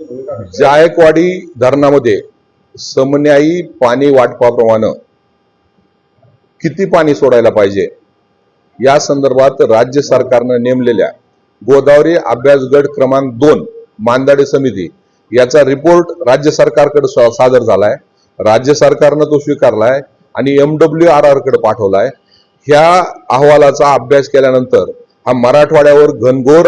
जायकवाडी धरणामध्ये समन्यायी पाणी वाटपाप्रमाणे किती पाणी सोडायला पाहिजे? या संदर्भात राज्य सरकारनं नेमलेल्या गोदावरी अभ्यास गट क्रमांक दोन मांदाडे समिती याचा रिपोर्ट राज्य सरकारकडे सादर झालाय. राज्य सरकारनं तो स्वीकारलाय आणि एम डब्ल्यू आर आरकडे पाठवलाय. ह्या अहवालाचा अभ्यास केल्यानंतर हा मराठवाड्यावर घनघोर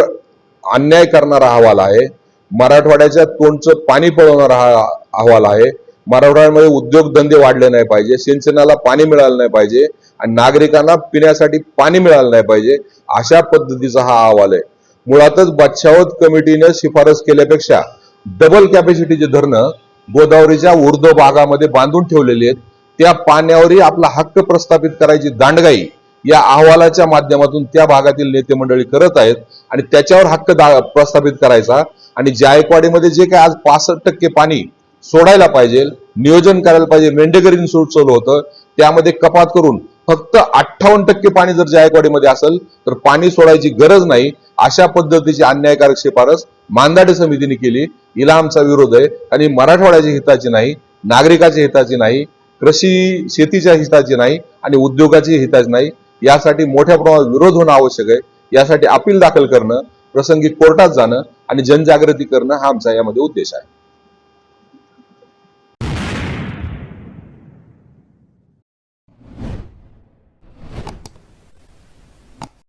अन्याय करणारा अहवाल आहे. मराठवाड्याच्या तोंडचं पाणी पळवणारा हा अहवाल आहे. मराठवाड्यामध्ये उद्योगधंदे वाढले नाही पाहिजे सिंचनाला पाणी मिळालं नाही पाहिजे आणि नागरिकांना पिण्यासाठी पाणी मिळालं नाही पाहिजे अशा पद्धतीचा हा अहवाल आहे. मुळातच बादशावत कमिटीने शिफारस केल्यापेक्षा डबल कॅपॅसिटीचे धरणं गोदावरीच्या उर्ध्व भागामध्ये बांधून ठेवलेली आहेत. त्या पाण्यावरही आपला हक्क प्रस्थापित करायची दांडगाई या अहवालाच्या माध्यमातून त्या भागातील नेते मंडळी करत आहेत आणि त्याच्यावर हक्क दा- प्रस्थापित करायचा. आणि जायकवाडीमध्ये जे काय आज पासष्ट टक्के पाणी सोडायला पाहिजे नियोजन करायला पाहिजे मेंढेकर इन्स्टिट्यूट चालू होतं त्यामध्ये कपात करून फक्त अठ्ठावन्न टक्के पाणी जर जायकवाडीमध्ये असेल तर पाणी सोडायची गरज नाही. अशा पद्धतीची अन्यायकारक शिफारस मानदाडे समितीने केली. इलामचा विरोध आहे आणि मराठवाड्याच्या हिताची नाही नागरिकाच्या हिताची नाही कृषी शेतीच्या हिताची नाही आणि उद्योगाची हिताची नाही. यासाठी मोठ्या प्रमाणात विरोध होणं आवश्यक आहे. यासाठी अपील दाखल करणं प्रसंगी कोर्टात जाणं आणि जनजागृती करणं हा आमचा यामध्ये उद्देश आहे.